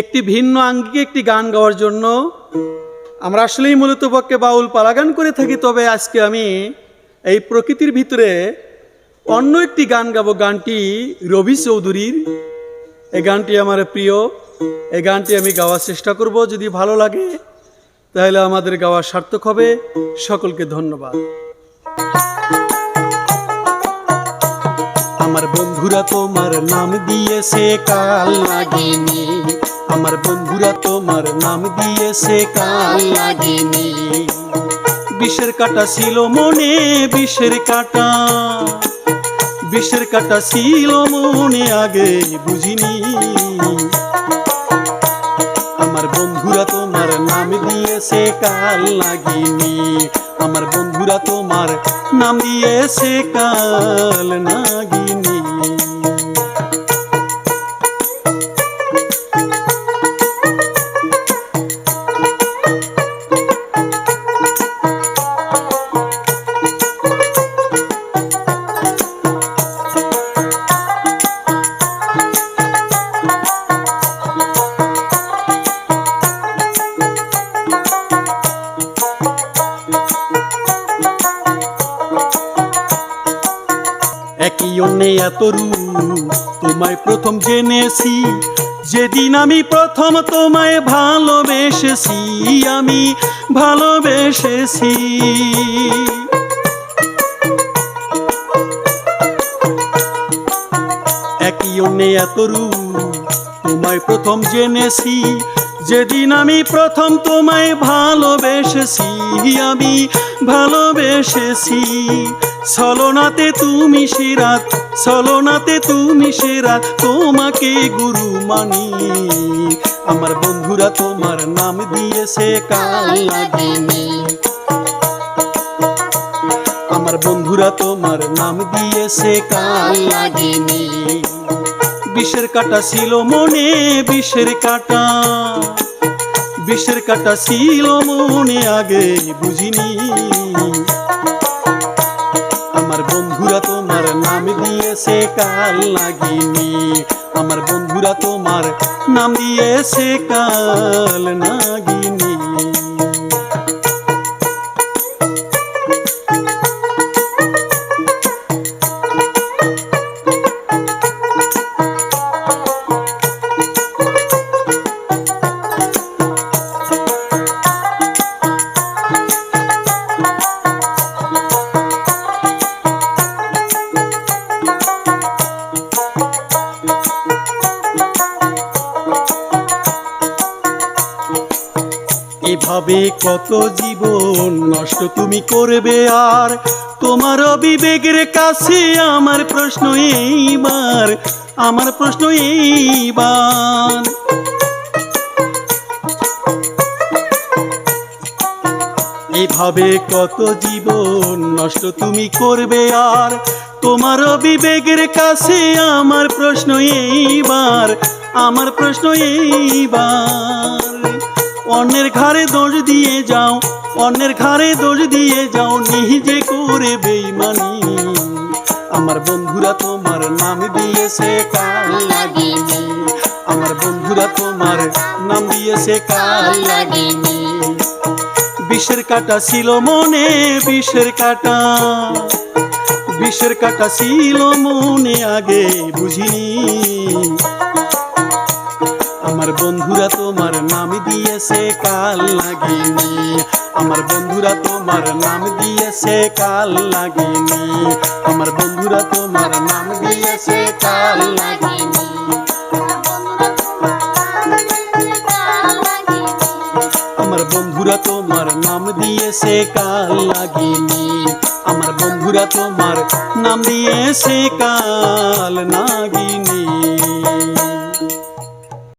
একটি ভিন্ন আঙ্গিকে একটি গান গাওয়ার জন্য আমরা আসলেই মূলত পক্ষে বাউল পালাগান করে থাকি, তবে আজকে আমি এই প্রকৃতির ভিতরে অন্য একটি গান গাবো, গানটি রবি চৌধুরীর। এই গানটি আমার প্রিয় এই গানটি আমি গাওয়ার চেষ্টা করব, যদি ভালো লাগে তাহলে আমাদের গাওয়া সার্থক হবে। সকলকে ধন্যবাদ। আমার বন্ধুরা তোমার নাম দিয়েছে কাল লাগেনি আমার বন্ধুরা তোমার নাম দিয়েছে কাল লাগেনি। বিষের কাটা ছিল মনে, বিষের কাটা। বিষের কাটা ছিল মনে, আগে বুঝিনি। আমার বন্ধুরা তোমার নাম দিয়েছে কাল লাগিনি। আমার বন্ধুরা তোমার নাম দিয়েছে কাল নাগিনী একই অন্যে এত রূপ, তোমায় প্রথম জেনেছি। যেদিন আমি প্রথম তোমায় ভালোবেসেছি, আমি ভালোবেসেছি। একই অন্যে এত রূপ, তোমায় প্রথম জেনেছি। যেদিন আমি প্রথম তোমায় ভালোবেসেছি, আমি ভালোবেসেছি। ছলনাতে তুমি সেরাত সলনাতে তুমি সেরা, তোমাকে গুরু মানি। আমার বন্ধুরা তোমার নাম দিয়েছে কাল লাগিনি আমার বন্ধুরা তোমার নাম দিয়েছে কাল লাগিনি বিষের কাটা ছিল মনে, বিষের কাটা। বিষের কাটা ছিল মনে আগে বুঝিনি। আমার বন্ধুরা তোমার নাম দিয়েছে কাল নাগিনী। আমার বন্ধুরা তোমার নাম দিয়েছে কাল নাগিনী। এভাবে কত জীবন নষ্ট তুমি করবে আর? তোমার বিবেকের কাছে আমার প্রশ্ন এইবার, আমার প্রশ্ন এইবার। এভাবে কত জীবন নষ্ট তুমি করবে আর? তোমার বিবেকের কাছে আমার প্রশ্ন এইবার, আমার প্রশ্ন এইবার। অন্যের ঘাড়ে দোষ দিয়ে যাও, অন্যের ঘাড়ে দোষ দিয়ে যাও নিজে করে বেইমানি। আমার বন্ধুরা তোমার নাম দিয়েছে কাল আমার বন্ধুরা তোমার নাম দিয়েছে কাল বিষের কাটা ছিল মনে, বিষের কাটা। বিষের কাটা ছিল মনে, আগে বুঝিনি। আমার বন্ধুরা তোমার নাম দিয়েছে কাল লাগিনি আমার বন্ধুরা তোমার নাম দিয়েছে কাল লাগিনি আমার বন্ধুরা তোমার নাম দিয়েছে কাল লাগিনি আমার বন্ধুরা তোমার নাম দিয়েছে কাল লাগিনি আমার বন্ধুরা তোমার নাম দিয়েছে কাল নাগিনী।